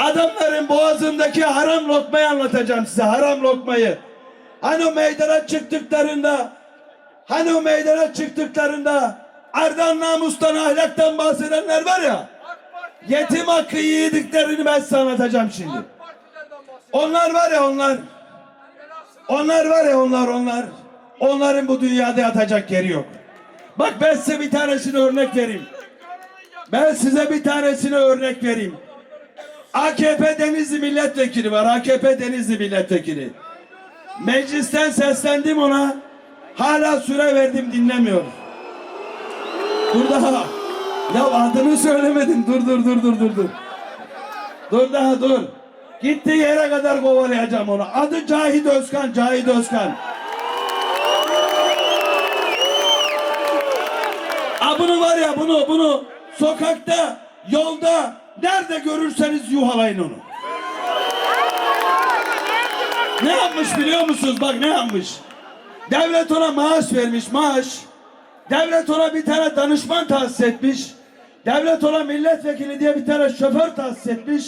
Adamların boğazındaki haram lokmayı anlatacağım size. Haram lokmayı. Hani o meydana çıktıklarında hani o meydana çıktıklarında ardan namustan ahlaktan bahsedenler var ya yetim hakkı yediklerini ben size anlatacağım şimdi. Onlar var ya onlar onlar var ya onlar onlar onların bu dünyada yatacak yeri yok. Bak ben size bir tanesini örnek vereyim. Ben size bir tanesini örnek vereyim. AKP Denizli milletvekili var. AKP Denizli milletvekili. Meclisten seslendim ona. Hala süre verdim dinlemiyor. Dur daha. Ya adını söylemedim. Dur dur dur dur dur dur. Dur daha dur. Gittiği yere kadar kovalayacağım onu. Adı Cahit Özkan. Cahit Özkan. Ha bunu var ya bunu bunu sokakta, yolda nerede görürseniz yuhalayın onu. Ne yapmış biliyor musunuz? Bak ne yapmış? Devlet ona maaş vermiş maaş. Devlet ona bir tane danışman tahsis etmiş. Devlet ona milletvekili diye bir tane şoför tahsis etmiş.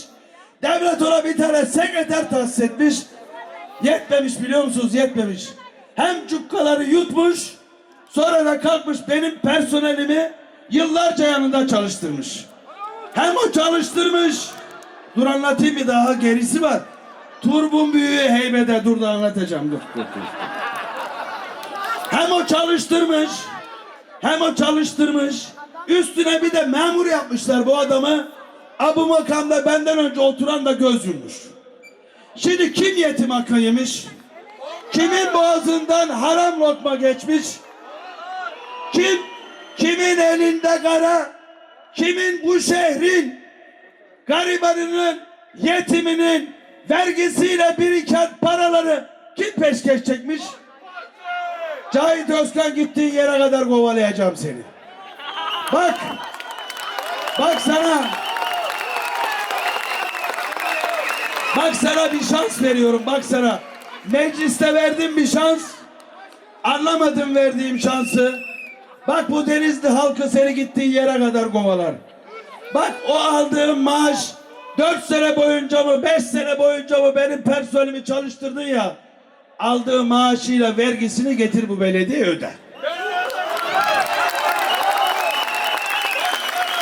Devlet ona bir tane sekreter tahsis etmiş. Yetmemiş biliyor musunuz? Yetmemiş. Hem cukkaları yutmuş, sonra da kalkmış benim personelimi yıllarca yanında çalıştırmış. Hem o çalıştırmış. Dur anlatayım bir daha gerisi var. Turbun büyüğü heybede dur da anlatacağım dur. Hem o çalıştırmış. Hem o çalıştırmış. Üstüne bir de memur yapmışlar bu adamı. Abu makamda benden önce oturan da göz yummuş. Şimdi kim yetim hakkı yemiş? Kimin boğazından haram lokma geçmiş? Kim? Kimin elinde kara? Kimin bu şehrin garibanının, yetiminin vergisiyle biriken paraları kim peşkeş çekmiş? Cahit Özkan gittiğin yere kadar kovalayacağım seni. Bak. Bak sana. Bak sana bir şans veriyorum. Bak sana. Mecliste verdim bir şans. Anlamadım verdiğim şansı. Bak bu Denizli halkı seni gittiğin yere kadar kovalar. Bak o aldığın maaş 4 sene boyunca mı 5 sene boyunca mı benim personelimi çalıştırdın ya. Aldığı maaşıyla vergisini getir bu belediye öde.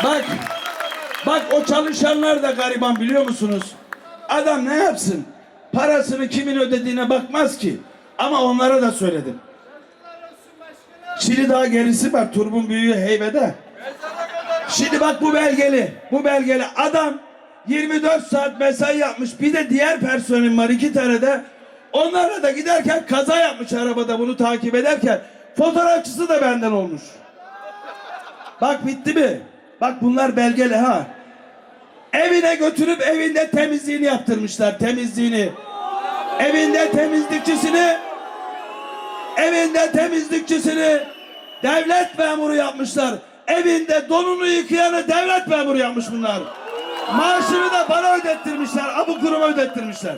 Bak. Bak o çalışanlar da gariban biliyor musunuz? Adam ne yapsın? Parasını kimin ödediğine bakmaz ki. Ama onlara da söyledim. Şimdi daha gerisi var. Turbun büyüğü heybede. Şimdi bak bu belgeli. Bu belgeli. Adam 24 saat mesai yapmış. Bir de diğer personelim var iki tane de. Onlarla da giderken kaza yapmış arabada bunu takip ederken. Fotoğrafçısı da benden olmuş. Bak bitti mi? Bak bunlar belgeli ha. Evine götürüp evinde temizliğini yaptırmışlar. Temizliğini. Evinde temizlikçisini evinde temizlikçisini devlet memuru yapmışlar. Evinde donunu yıkayanı devlet memuru yapmış bunlar. Maaşını da bana ödettirmişler. Abu kuruma ödettirmişler.